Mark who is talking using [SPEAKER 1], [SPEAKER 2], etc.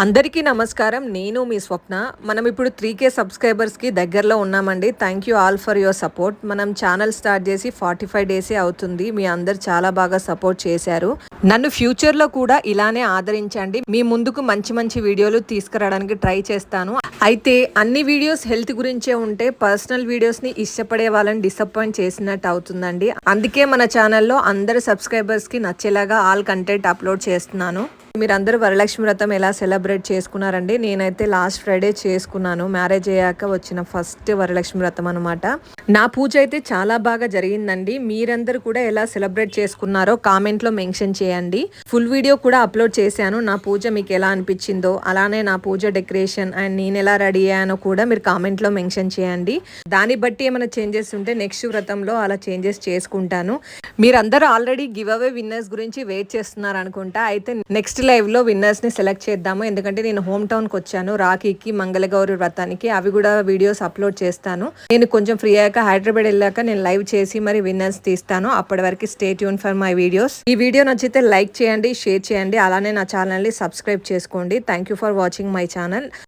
[SPEAKER 1] అందరికీ నమస్కారం. నేను మీ స్వప్న. మనం ఇప్పుడు త్రీ కే సబ్స్క్రైబర్స్కి దగ్గరలో ఉన్నామండి. Thank you all for your support. మనం ఛానల్ స్టార్ట్ చేసి ఫార్టీ ఫైవ్ డేసే అవుతుంది. మీ అందరు చాలా బాగా సపోర్ట్ చేశారు. నన్ను ఫ్యూచర్లో కూడా ఇలానే ఆదరించండి. మీ ముందుకు మంచి మంచి వీడియోలు తీసుకురావడానికి ట్రై చేస్తాను. అయితే అన్ని వీడియోస్ హెల్త్ గురించే ఉంటే పర్సనల్ వీడియోస్ని ఇష్టపడే వాళ్ళని డిసప్పాయింట్ చేసినట్టు అవుతుందండి. అందుకే మన ఛానల్లో అందరు సబ్స్క్రైబర్స్కి నచ్చేలాగా ఆల్ కంటెంట్ అప్లోడ్ చేస్తున్నాను. మీరందరూ వరలక్ష్మి వ్రతం ఎలా సెలబ్రేట్ చేసుకున్నారండి? నేనైతే లాస్ట్ ఫ్రైడే చేసుకున్నాను. మ్యారేజ్ అయ్యాక వచ్చిన ఫస్ట్ వరలక్ష్మి వ్రతం అనమాట నా పూజ అయితే చాలా బాగా జరిగిందండి. మీరందరూ కూడా ఎలా సెలబ్రేట్ చేసుకున్నారో కామెంట్లో మెన్షన్ చేయండి. ఫుల్ వీడియో కూడా అప్లోడ్ చేశాను. నా పూజ మీకు ఎలా అనిపించిందో అలానే నా పూజ డెకరేషన్ అండ్ నేను ఎలా రెడీ అయ్యానో కూడా మీరు కామెంట్లో మెన్షన్ చేయండి. దాన్ని బట్టి ఏమైనా చేంజెస్ ఉంటే నెక్స్ట్ వ్రతంలో అలా చేంజెస్ చేసుకుంటాను. మీరందరూ ఆల్రెడీ గివ్ అవే విన్నర్స్ గురించి వెయిట్ చేస్తున్నారు అనుకుంటా. అయితే నెక్స్ట్ లైవ్లో విన్నర్స్ని సెలెక్ట్ చేద్దాము. ఎందుకంటే నేను హోమ్ టౌన్కి వచ్చాను రాఖీకి మంగళగౌరి వ్రతానికి. అవి కూడా వీడియోస్ అప్లోడ్ చేస్తాను. నేను కొంచెం ఫ్రీ అయ్యాక హైదరాబాద్ వెళ్ళాక నేను లైవ్ చేసి మరి విన్నర్స్ తీస్తాను. అప్పటి వరకు stay tune for my videos ఈ వీడియో నచ్చితే లైక్ చేయండి షేర్ చేయండి. అలానే నా ఛానల్ని సబ్స్క్రైబ్ చేసుకోండి. Thank you for watching my channel